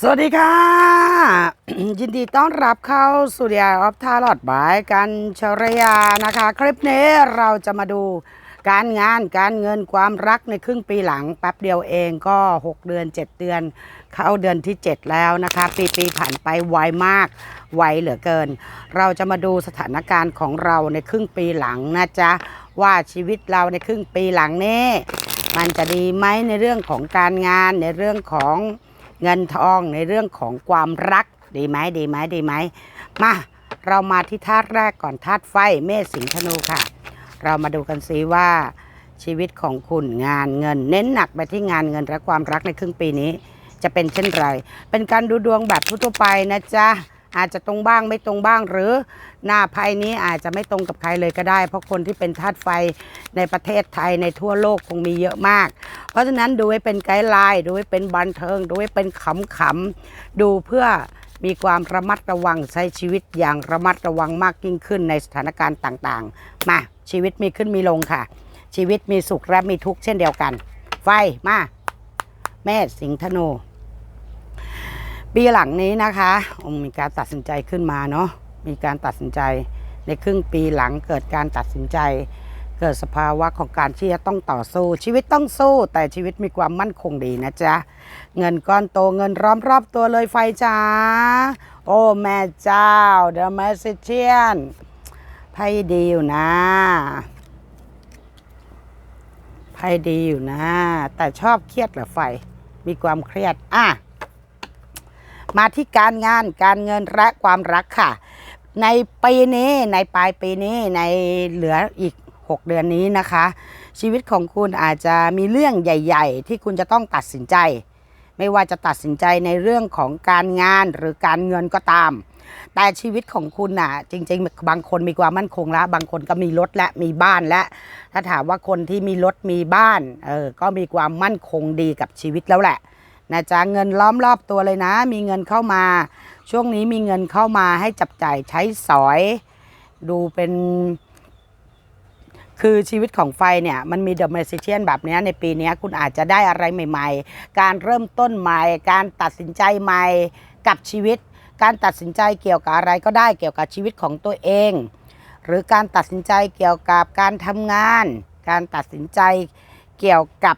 สวัสดีค่ะ ยินดีต้อนรับเข้าสู่เดียออฟทาลอดบายกันชรยานะคะ คลิปนี้เราจะมาดูการงานการเงินความรักในครึ่งปีหลังแป๊บเดียวเองก็ 6 เดือน 7 เดือน เข้าเดือนที่ 7 แล้วนะคะ ปีปีผ่านไปไวมากไวเหลือเกิน เราจะมาดูสถานการณ์ของเราในครึ่งปีหลังนะจ๊ะว่าชีวิตเราในครึ่งปีหลังนี้ มันจะดีไหมในเรื่องของการงานในเรื่องของ เงินทองในเรื่องของความรักดีไหมดีไหมดีไหมมาเรามาที่ธาตุแรกก่อนธาตุไฟเมษสิงห์ธนูค่ะ เรามาดูกันซิว่า ชีวิตของคุณงานเงิน เน้นหนักไปที่งานเงินและความรักในครึ่งปีนี้ จะเป็นเช่นไร เป็นการดูดวงแบบทั่วไปนะจ๊ะ อาจจะตรงบ้างไม่ตรงบ้าง หรือหน้าไพ่นี้อาจจะไม่ตรงกับใครเลยก็ได้ เพราะคนที่เป็นธาตุไฟในประเทศไทยในทั่วโลกคงมีเยอะมาก เพราะฉะนั้นดูให้เป็นไกด์ไลน์ดูให้เป็นบันเทิง ดูให้เป็นขำๆดูเพื่อมีความระมัดระวังใช้ชีวิตอย่างระมัดระวังมากยิ่งขึ้นในสถานการณ์ต่างๆ มาชีวิตมีขึ้นมีลงค่ะ ชีวิตมีสุขและมีทุกข์เช่นเดียวกัน ไฟมาแม่สิงห์ธนู ปีหลังนี้นะคะอืมมีการตัดสินใจขึ้นมาเนาะมีการตัดสินใจในครึ่งปีหลังเกิดการตัดสินใจ เกิดสภาวะของการที่จะต้องต่อสู้ ชีวิตต้องสู้ แต่ชีวิตมีความมั่นคงดีนะจ๊ะ เงินก้อนโตเงินร้อมรอบตัวเลยไฟจ้า โอ้แม่เจ้าเดอะแมสซิเชียนไพ่ดีอยู่นะไพ่ดีอยู่นะ แต่ชอบเครียดเหรอไฟ มีความเครียดอะ มาที่การงานการเงินและความรักค่ะ ในปีนี้ในปลายปีนี้ในเหลืออีก 6 เดือนนี้นะคะ ชีวิตของคุณอาจจะมีเรื่องใหญ่ ๆ ที่คุณจะต้องตัดสินใจ ไม่ว่าจะตัดสินใจในเรื่องของการงานหรือการเงินก็ตาม แต่ชีวิตของคุณน่ะ จริง ๆ บางคนมีความมั่นคงแล้ว บางคนก็มีรถและมีบ้านและ ถ้าถามว่าคนที่มีรถมีบ้านเออก็มีความมั่นคงดีกับชีวิตแล้วแหละ นะจ๊ะเงินล้อมรอบตัวเลยนะ มีเงินเข้ามา ช่วงนี้มีเงินเข้ามาให้จับจ่ายใช้สอย ดูเป็น คือชีวิตของไฟเนี่ย มันมีเดอะเมสเชียนแบบนี้ในปีนี้คุณอาจจะได้อะไรใหม่ ๆ การเริ่มต้นใหม่ การตัดสินใจใหม่กับชีวิต การตัดสินใจเกี่ยวกับอะไรก็ได้เกี่ยวกับชีวิตของตัวเอง หรือการตัดสินใจเกี่ยวกับการทำงาน การตัดสินใจเกี่ยวกับ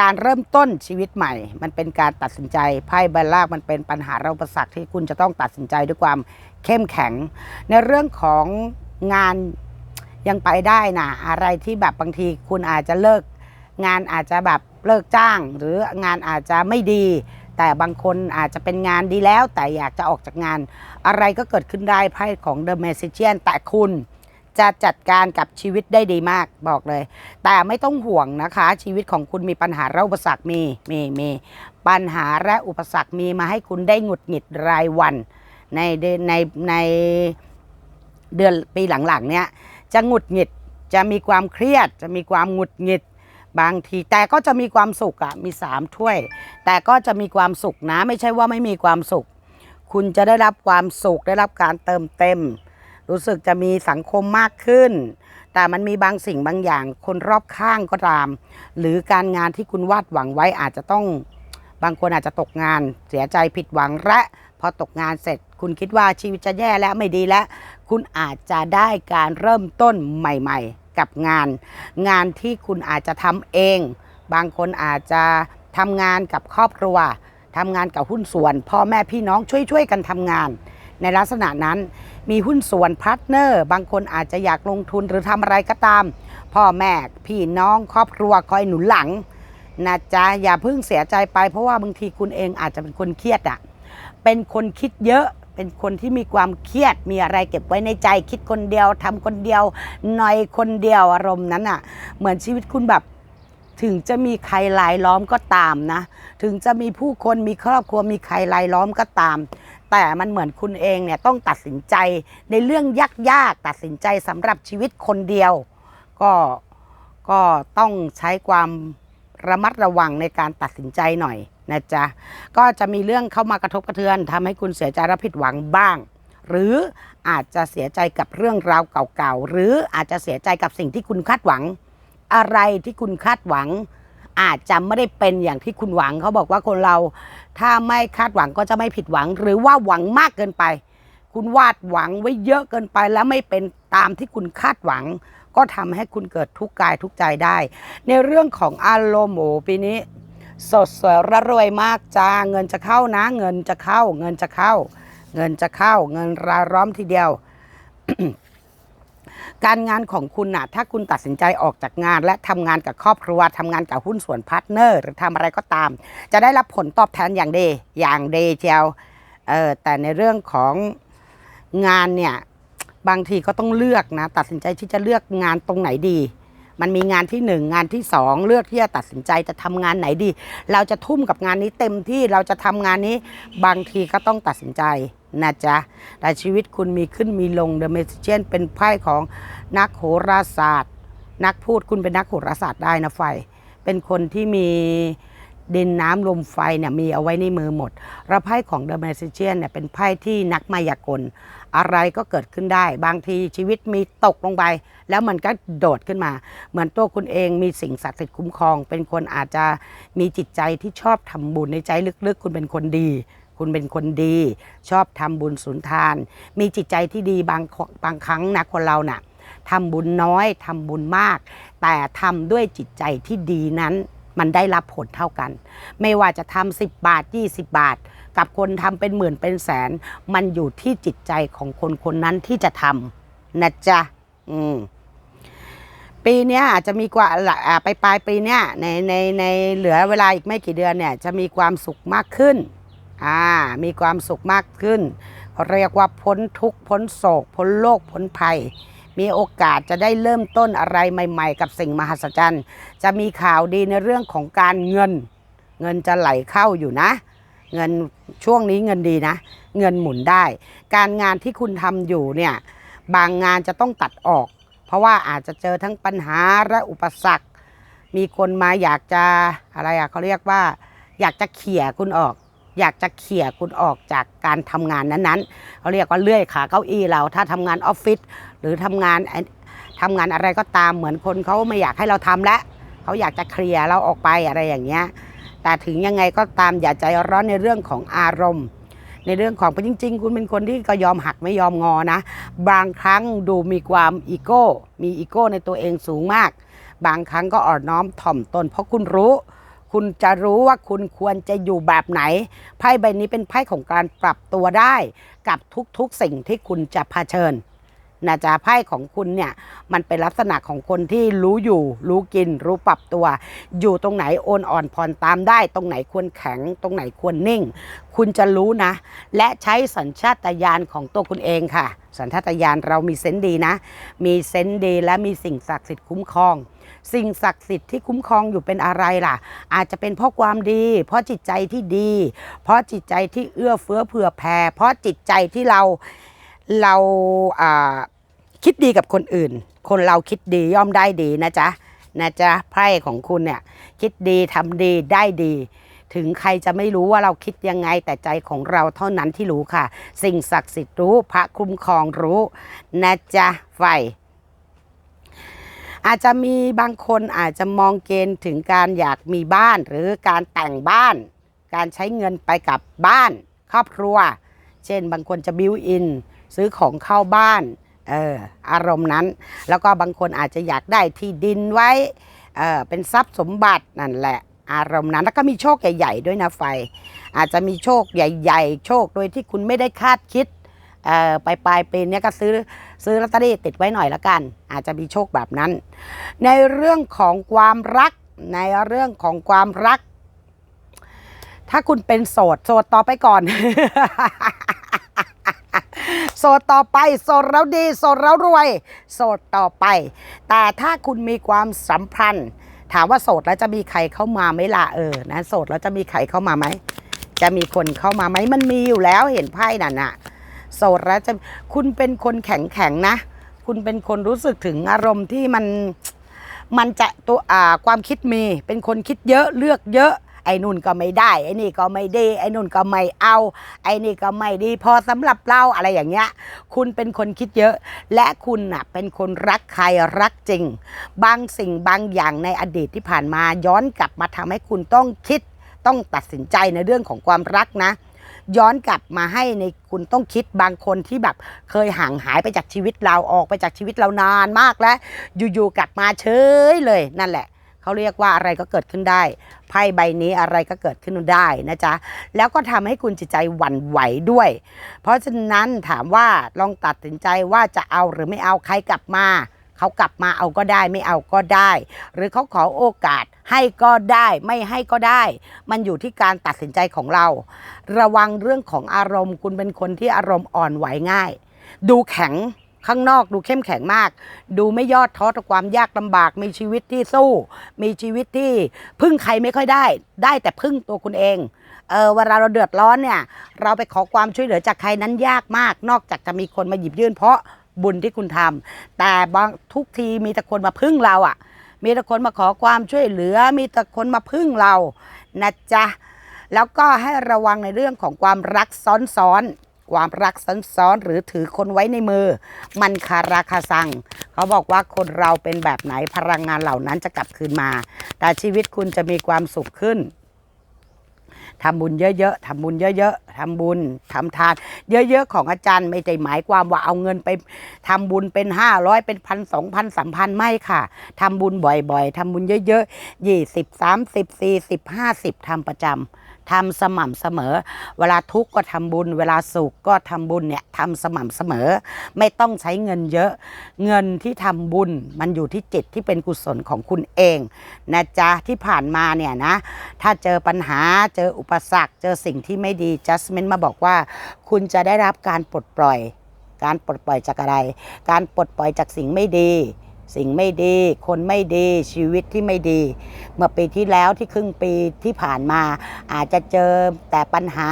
การเริ่มต้นชีวิตใหม่ มันเป็นการตัดสินใจไพ่ใบลากมันเป็นปัญหาเราประสักที่คุณจะต้องตัดสินใจด้วยความเข้มแข็ง ในเรื่องของงานยังไปได้นะอะไรที่แบบบางทีคุณอาจจะเลิก งานอาจจะแบบเลิกจ้าง หรืองานอาจจะไม่ดี แต่บางคนอาจจะเป็นงานดีแล้ว แต่อยากจะออกจากงาน อะไรก็เกิดขึ้นได้ไพ่ของ The Magician แต่คุณ จะจัดการกับชีวิตได้ดีมากบอกเลย แต่ไม่ต้องห่วงนะคะ ชีวิตของคุณมีปัญหาและอุปสรรคมีมีมีปัญหาและอุปสรรคมีมาให้คุณได้หงุดหงิดรายวัน ในในในเดือนปีหลังๆเนี้ยจะหงุดหงิดจะมีความเครียด จะมีความหงุดหงิดบางทีแต่ก็จะมีความสุขอะมีสามถ้วย แต่ก็จะมีความสุขนะ ไม่ใช่ว่าไม่มีความสุข คุณจะได้รับความสุขได้รับการเติมเต็ม รู้สึกจะมีสังคมมากขึ้น แต่มันมีบางสิ่งบางอย่างคนรอบข้างก็ตาม หรือการงานที่คุณวาดหวังไว้อาจจะต้องบางคนอาจจะตกงานเสียใจผิดหวังและพอตกงานเสร็จ คุณคิดว่าชีวิตจะแย่แล้วไม่ดีแล้ว คุณอาจจะได้การเริ่มต้นใหม่ ๆ กับงาน งานที่คุณอาจจะทำเอง บางคนอาจจะทำงานกับครอบครัวทำงานกับหุ้นส่วนพ่อแม่พี่น้องช่วยๆกันทำงาน ในลักษณะนั้น มีหุ้นส่วนพาร์ทเนอร์ บางคนอาจจะอยากลงทุนหรือทำอะไรก็ตาม พ่อแม่พี่น้องครอบครัวคอยหนุนหลังนะจ๊ะอย่าเพิ่งเสียใจไป เพราะว่าบางทีคุณเองอาจจะเป็นคนเครียดอะเป็นคนคิดเยอะเป็นคนที่มีความเครียดมีอะไรเก็บไว้ในใจ คิดคนเดียวทำคนเดียวหน่อยคนเดียวอารมณ์นั้นอะเหมือนชีวิตคุณแบบ ถึงจะมีใครลายล้อมก็ตามนะ ถึงจะมีผู้คนมีครอบครัวมีใครลายล้อมก็ตาม แต่มันเหมือนคุณเองเนี่ยต้องตัดสินใจในเรื่องยากๆตัดสินใจสำหรับชีวิตคนเดียว ก็ก็ต้องใช้ความระมัดระวังในการตัดสินใจหน่อยนะจ๊ะก็จะมีเรื่องเข้ามากระทบกระเทือนทำให้คุณเสียใจและผิดหวังบ้าง หรืออาจจะเสียใจกับเรื่องราวเก่าๆหรืออาจจะเสียใจกับสิ่งที่คุณคาดหวัง อะไรที่คุณคาดหวัง อาจจะไม่ได้เป็นอย่างที่คุณหวัง เขาบอกว่าคนเราถ้าไม่คาดหวังก็จะไม่ผิดหวัง หรือว่าหวังมากเกินไป คุณวาดหวังไว้เยอะเกินไปแล้วไม่เป็นตามที่คุณคาดหวัง ก็ทำให้คุณเกิดทุกข์กายทุกใจได้ ในเรื่องของอารมณ์โอปีนี้ สดสวยระรวยมากจ้าเงินจะเข้านะ เงินจะเข้า เงินจะเข้า เงินจะเข้า เงินราร้อมทีเดียว การงานของคุณน่ะถ้าคุณตัดสินใจออกจากงาน และทำงานกับครอบครัวทำงานกับหุ้นส่วนพาร์ทเนอร์ หรือทำอะไรก็ตาม จะได้รับผลตอบแทนอย่างดีอย่างดีเจียวเออแต่ในเรื่องของงานเนี่ยบางทีก็ต้องเลือกนะ ตัดสินใจที่จะเลือกงานตรงไหนดี มันมีงานที่หนึ่งงานที่สองเลือกที่จะตัดสินใจจะทำงานไหนดี เราจะทุ่มกับงานนี้เต็มที่เราจะทำงานนี้บางทีก็ต้องตัดสินใจนะจ๊ะแต่ชีวิตคุณมีขึ้นมีลงเดอะเมจิเชนเป็นไพ่ของนักโหราศาสตร์ นักพูดคุณเป็นนักโหราศาสตร์ได้นะไฟ เป็นคนที่มีดินน้ำลมไฟเนี่ยมีเอาไว้ในมือหมดแล้วไพ่ของเดอะเมจิเชนเนี่ยเป็นไพ่ที่นักมายากล อะไรก็เกิดขึ้นได้ บางทีชีวิตมีตกลงไป แล้วมันก็โดดขึ้นมา เหมือนตัวคุณเองมีสิ่งศักดิ์สิทธิ์คุ้มครอง เป็นคนอาจจะมีจิตใจที่ชอบทำบุญในใจลึกๆ คุณเป็นคนดี คุณเป็นคนดี ชอบทำบุญสุนทาน มีจิตใจที่ดีบางบางครั้งนะคนเราน่ะทำบุญน้อยทำบุญมาก แต่ทำด้วยจิตใจที่ดีนั้นมันได้รับผลเท่ากัน ไม่ว่าจะทำ10 บาท 20 บาท กับคนทำเป็นหมื่นเป็นแสน มันอยู่ที่จิตใจของคนคนนั้นที่จะทำนะจ๊ะอืมปีนี้อาจจะมีกว่าไปปลายปีเนี้ยในในในเหลือเวลาอีกไม่กี่เดือนเนี่ยจะมีความสุขมากขึ้นอ่ามีความสุขมากขึ้นเขาเรียกว่าพ้นทุกข์พ้นโศก พ้นโลกพ้นภัย มีโอกาสจะได้เริ่มต้นอะไรใหม่ ๆ กับสิ่งมหัศจรรย์ จะมีข่าวดีในเรื่องของการเงิน เงินจะไหลเข้าอยู่นะ เงินช่วงนี้เงินดีนะ เงินหมุนได้ การงานที่คุณทำอยู่เนี่ยบางงานจะต้องตัดออก เพราะว่าอาจจะเจอทั้งปัญหาและอุปสรรค มีคนมาอยากจะอะไรอะเขาเรียกว่า อยากจะเขี่ยคุณออก อยากจะเขี่ยคุณออกจากการทำงานนั้นๆเขาเรียกว่าเลื่อยขาเก้าอี้เราถ้าทำงานออฟฟิศหรือทำงานทำงานอะไรก็ตามเหมือนคนเขาไม่อยากให้เราทำแล้วเขาอยากจะเคลียร์เราออกไปอะไรอย่างเงี้ย แต่ถึงยังไงก็ตามอย่าใจร้อนในเรื่องของอารมณ์ ในเรื่องของจริง ๆ คุณเป็นคนที่ก็ยอมหักไม่ยอมงอนะ บางครั้งดูมีความอีโก้ มีอีโก้ในตัวเองสูงมาก บางครั้งก็อ่อนน้อมถ่อมตน เพราะคุณรู้คุณจะรู้ว่าคุณควรจะอยู่แบบไหน ไพ่ใบนี้เป็นไพ่ของการปรับตัวได้ กับทุกๆสิ่งที่คุณจะเผชิญ นะจ๊ะไพ่ของคุณเนี่ยมันเป็นลักษณะของคนที่รู้อยู่ รู้กิน รู้ปรับตัว อยู่ตรงไหนโอนอ่อนผ่อนตามได้ ตรงไหนควรแข็ง ตรงไหนควรนิ่ง คุณจะรู้นะ และใช้สัญชาตญาณของตัวคุณเองค่ะ สัญชาตญาณเรามีเซนส์ดีนะ มีเซนส์ดีและมีสิ่งศักดิ์สิทธิ์คุ้มครอง สิ่งศักดิ์สิทธิ์ที่คุ้มครองอยู่เป็นอะไรล่ะ อาจจะเป็นเพราะความดี เพราะจิตใจที่ดี เพราะจิตใจที่เอื้อเฟื้อเผื่อแผ่เพราะจิตใจที่เราเรา คิดดีกับคนอื่น คนเราคิดดีย่อมได้ดีนะจ๊ะนะจ๊ะไพ่ของคุณเนี่ยคิดดีทำดีได้ดี ถึงใครจะไม่รู้ว่าเราคิดยังไงแต่ใจของเราเท่านั้นที่รู้ค่ะ สิ่งศักดิ์สิทธิ์รู้พระคุ้มครองรู้นะจ๊ะไฟอาจจะมีบางคนอาจจะมองเกณฑ์ถึงการอยากมีบ้านหรือการแต่งบ้าน การใช้เงินไปกับบ้าน ครอบครัว เช่นบางคนจะบิวอิน ซื้อของเข้าบ้าน เอออารมณ์นั้น แล้วก็บางคนอาจจะอยากได้ที่ดินไว้เออเป็นทรัพย์สมบัตินั่นแหละ อารมณ์นั้นแล้วก็มีโชคใหญ่ ๆ ด้วยนะไฟ อาจจะมีโชคใหญ่ ๆ โชคโดยที่คุณไม่ได้คาดคิดเอ่อไปปลายปีนี้ก็ซื้อซื้อลอตเตอรี่ติดไว้หน่อยละกัน อาจจะมีโชคแบบนั้น ในเรื่องของความรักในเรื่องของความรัก ถ้าคุณเป็นโสด โสดต่อไปก่อน โสดต่อไป โสดแล้วดี โสดแล้วรวย โสดต่อไป แต่ถ้าคุณมีความสัมพันธ์ ถามว่าโสดแล้วจะมีใครเข้ามาไหมล่ะเออนะโสดแล้วจะมีใครเข้ามาไหมจะมีคนเข้ามาไหมมันมีอยู่แล้วเห็นไพ่นั่นน่ะโสดแล้วจะคุณเป็นคนแข็งแข็งนะ คุณเป็นคนรู้สึกถึงอารมณ์ที่มันมันจะตัวอ่าความคิดมีเป็นคนคิดเยอะเลือกเยอะ ไอ้นุ่นก็ไม่ได้ ไอ้นี่ก็ไม่ดี ไอ้นุ่นก็ไม่เอา ไอ้นี่ก็ไม่ดี พอสำหรับเราอะไรอย่างเงี้ย คุณเป็นคนคิดเยอะ และคุณน่ะเป็นคนรักใครรักจริง บางสิ่งบางอย่างในอดีตที่ผ่านมาย้อนกลับมาทำให้คุณต้องคิดต้องตัดสินใจในเรื่องของความรักนะย้อนกลับมาให้ในคุณต้องคิดบางคนที่แบบเคยห่างหายไปจากชีวิตเราออกไปจากชีวิตเรานานมากแล้ว อยู่ๆกลับมาเฉยเลยนั่นแหละ เขาเรียกว่าอะไรก็เกิดขึ้นได้ไพ่ใบนี้อะไรก็เกิดขึ้นได้นะจ๊ะแล้วก็ทำให้คุณจิตใจหวั่นไหวด้วย เพราะฉะนั้นถามว่าลองตัดสินใจว่าจะเอาหรือไม่เอาใครกลับมาเขากลับมาเอาก็ได้ไม่เอาก็ได้ หรือเขาขอโอกาสให้ก็ได้ไม่ให้ก็ได้ มันอยู่ที่การตัดสินใจของเรา ระวังเรื่องของอารมณ์ คุณเป็นคนที่อารมณ์อ่อนไหวง่าย ดูแข็ง ข้างนอกดูเข้มแข็งมาก ดูไม่ยอดท้อต่อความยากลำบาก มีชีวิตที่สู้ มีชีวิตที่พึ่งใครไม่ค่อยได้ ได้แต่พึ่งตัวคุณเองเออเวลาเราเดือดร้อนเนี่ย เราไปขอความช่วยเหลือจากใครนั้นยากมาก นอกจากจะมีคนมาหยิบยื่นเพราะบุญที่คุณทำแต่บางทุกทีมีแต่คนมาพึ่งเราอะ่ะ มีแต่คนมาขอความช่วยเหลือ มีแต่คนมาพึ่งเรานะจ๊ะแล้วก็ให้ระวังในเรื่องของความรักซ้อนๆ ความรักซ้อนๆหรือถือคนไว้ในมือ มันคาราคาซัง เขาบอกว่าคนเราเป็นแบบไหนพลังงานเหล่านั้นจะกลับคืนมา แต่ชีวิตคุณจะมีความสุขขึ้นทำบุญเยอะๆทำบุญเยอะๆทำบุญทำทาน เยอะๆของอาจารย์ไม่ได้หมายความว่าเอาเงินไปทำบุญเป็นห้าร้อยเป็นพันสองพันสามพันไม่ค่ะทำบุญบ่อยๆทำบุญเยอะๆยี่สิบสามสิบสี่สิบห้าสิบทำประจำ ทำสม่ำเสมอ เวลาทุกข์ก็ทำบุญ เวลาสุขก็ทำบุญเนี่ยทำสม่ำเสมอ ไม่ต้องใช้เงินเยอะ เงินที่ทำบุญมันอยู่ที่จิตที่เป็นกุศลของคุณเองนะจ๊ะที่ผ่านมาเนี่ยนะ ถ้าเจอปัญหาเจออุปสรรค เจอสิ่งที่ไม่ดี Justment มาบอกว่า คุณจะได้รับการปลดปล่อย การปลดปล่อยจากอะไร การปลดปล่อยจากสิ่งไม่ดี สิ่งไม่ดี คนไม่ดี ชีวิตที่ไม่ดี เมื่อปีที่แล้วที่ครึ่งปีที่ผ่านมา อาจจะเจอแต่ปัญหา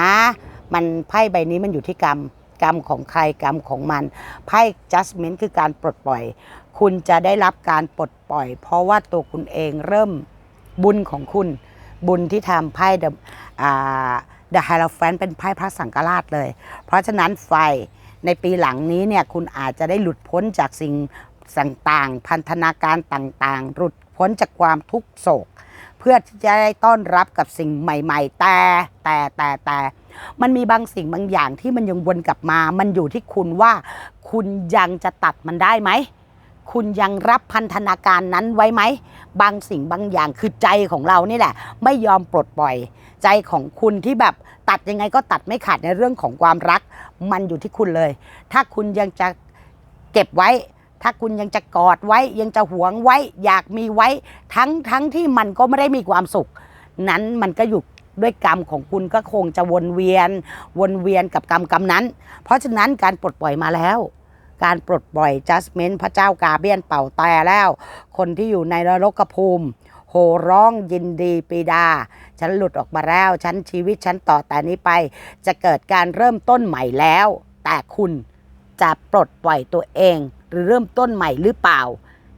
มันไพ่ใบนี้มันอยู่ที่กรรม กรรมของใครกรรมของมัน ไพ่ judgment คือการปลดปล่อย คุณจะได้รับการปลดปล่อย เพราะว่าตัวคุณเองเริ่มบุญของคุณ บุญที่ทำไพ่ The อ่า The Hierophant เป็นไพ่พระสังฆราชเลย เพราะฉะนั้นไฟในปีหลังนี้เนี่ยคุณอาจจะได้หลุดพ้นจากสิ่ง ต่างๆ พันธนาการต่างๆ หลุดพ้นจากความทุกโศก เพื่อที่จะได้ต้อนรับกับสิ่งใหม่ ๆ แต่แต่แต่แต่ มันมีบางสิ่งบางอย่างที่มันยังวนกลับมา มันอยู่ที่คุณว่าคุณยังจะตัดมันได้ไหม คุณยังรับพันธนาการนั้นไว้ไหม บางสิ่งบางอย่างคือใจของเรานี่แหละ ไม่ยอมปลดปล่อย ใจของคุณที่แบบตัดยังไงก็ตัดไม่ขาดในเรื่องของความรัก มันอยู่ที่คุณเลย ถ้าคุณยังจะเก็บไว้ ถ้าคุณยังจะกอดไว้ยังจะหวงไว้ อยากมีไว้ทั้งทั้งที่มันก็ไม่ได้มีความสุข นั้นมันก็อยู่ด้วยกรรมของคุณก็คงจะวนเวียน วนเวียนกับกรรมกรรมนั้น เพราะฉะนั้นการปลดปล่อยมาแล้ว การปลดปล่อย judgment พระเจ้ากาเบียนเป่าแต่แล้ว คนที่อยู่ในนรกภูมิโหร้องยินดีปีดา ฉันหลุดออกมาแล้ว ฉันชีวิตฉันต่อแต่นี้ไป จะเกิดการเริ่มต้นใหม่แล้ว แต่คุณจะปลดปล่อยตัวเอง หรือเริ่มต้นใหม่หรือเปล่า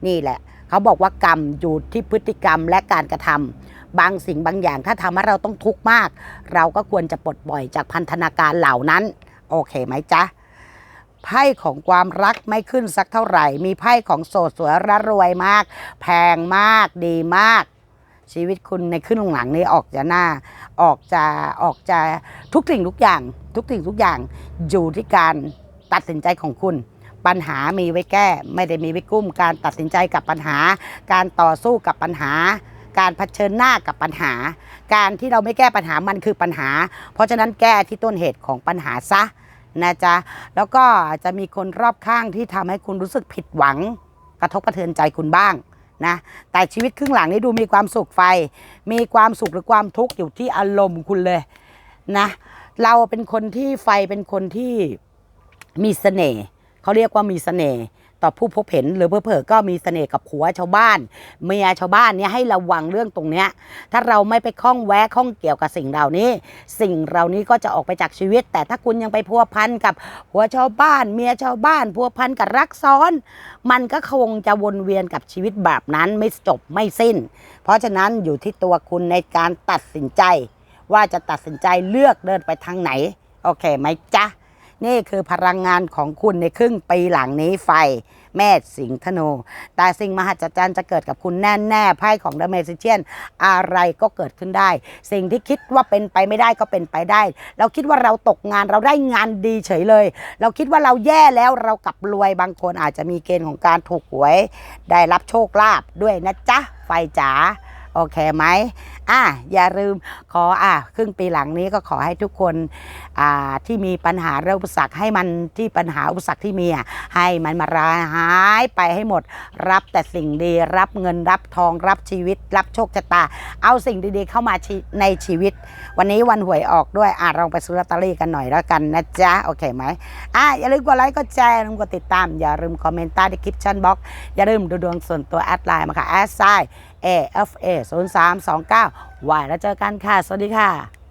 นี่แหละ เขาบอกว่ากรรมอยู่ที่พฤติกรรมและการกระทำบางสิ่งบางอย่างถ้าทำให้เราต้องทุกข์มาก เราก็ควรจะปลดปล่อยจากพันธนาการเหล่านั้น โอเคไหมจ๊ะไพ่ของความรักไม่ขึ้นสักเท่าไหร่ มีไพ่ของโสดสวยร่ำรวยมาก แพงมากดีมาก ชีวิตคุณในขึ้นหลังนี้ออกจะหน้า ออกจะออกจะทุกสิ่งทุกอย่าง ทุกสิ่งทุกอย่างอยู่ที่การตัดสินใจของคุณ ปัญหามีไว้แก้ ไม่ได้มีไว้กุ้ม การตัดสินใจกับปัญหา การต่อสู้กับปัญหา การเผชิญหน้ากับปัญหา การที่เราไม่แก้ปัญหามันคือปัญหา เพราะฉะนั้นแก้ที่ต้นเหตุของปัญหาซะนะจ๊ะแล้วก็จะมีคนรอบข้างที่ทำให้คุณรู้สึกผิดหวัง กระทบกระเทือนใจคุณบ้างนะแต่ชีวิตครึ่งหลังนี้ดูมีความสุขไฟ มีความสุขหรือความทุกข์อยู่ที่อารมณ์คุณเลยนะเราเป็นคนที่ไฟเป็นคนที่มีเสน่ห์ เขาเรียกว่ามีเสน่ห์ต่อผู้พบเห็นหรือเผลอก็มีเสน่ห์กับผัวชาวบ้านเมียชาวบ้านเนี่ยให้ระวังเรื่องตรงเนี้ยถ้าเราไม่ไปข้องแวะข้องเกี่ยวกับสิ่งเหล่านี้ สิ่งเหล่านี้ก็จะออกไปจากชีวิต แต่ถ้าคุณยังไปพัวพันกับผัวชาวบ้าน เมียชาวบ้านพัวพันกับรักซ้อน มันก็คงจะวนเวียนกับชีวิตแบบนั้นไม่จบไม่สิ้น เพราะฉะนั้นอยู่ที่ตัวคุณในการตัดสินใจ ว่าจะตัดสินใจเลือกเดินไปทางไหนโอเคไหมจ๊ะ นี่คือพลังงานของคุณในครึ่งปีหลังนี้ไฟแม่สิงห์ธนู แต่สิ่งมหัศจรรย์จะเกิดกับคุณแน่แน่ๆไพ่ของเดอะเมซิเชียนอะไรก็เกิดขึ้นได้ สิ่งที่คิดว่าเป็นไปไม่ได้ก็เป็นไปได้ เราคิดว่าเราตกงานเราได้งานดีเฉยเลย เราคิดว่าเราแย่แล้วเรากลับรวยบางคนอาจจะมีเกณฑ์ของการถูกหวย ได้รับโชคลาภด้วยนะจ๊ะไฟจ๋า โอเคไหมอะอย่าลืมขออะครึ่งปีหลังนี้ก็ขอให้ทุกคนอ่าที่มีปัญหาเรื่องอุปสรรคให้มันที่ปัญหาอุปสรรคที่มีอะให้มันมาราหายไปให้หมด รับแต่สิ่งดี รับเงินรับทองรับชีวิต รับโชคชะตา เอาสิ่งดีๆเข้ามาในชีวิต วันนี้วันหวยออกด้วยอะลองไปซื้อลอตเตอรี่กันหน่อยแล้วกันนะจ๊ะโอเคไหมอะอย่าลืมกดไลค์กดแชร์อย่าลืมกดติดตาม อย่าลืมคอมเมนต์ใต้ดีคริปชั่นบล็อกอย่าลืมดูดวงส่วนตัวแอดไลน์มาค่ะแอดไซ AFA 0329วายแล้วเจอกันค่ะ สวัสดีค่ะ